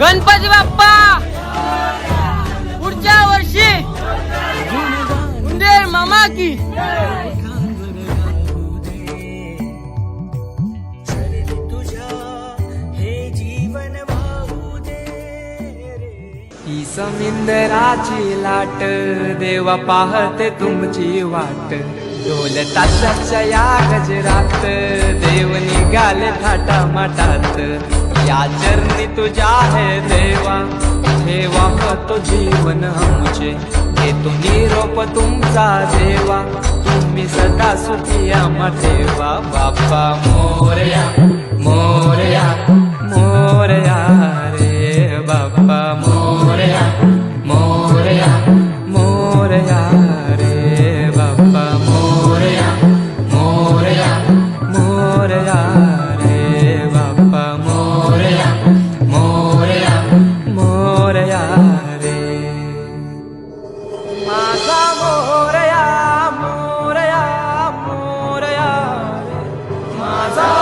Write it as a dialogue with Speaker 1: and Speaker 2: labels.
Speaker 1: गणपती बाप्पा! पुढच्या वर्षी उंदेर मामा की
Speaker 2: ही समिंदराची लाट देवा पाहते तुमची वाट. ढोल ताशाच्या या गजरात देव निघाले थाटा माटात. या चरणी तुझ्या है देवा ठेवा होतो जीवन आमचे. घेतो निरोप तुमचा देवा तुम्ही सदा सुखी आम्हा ठेवा. बाप्पा मोरया. Azam.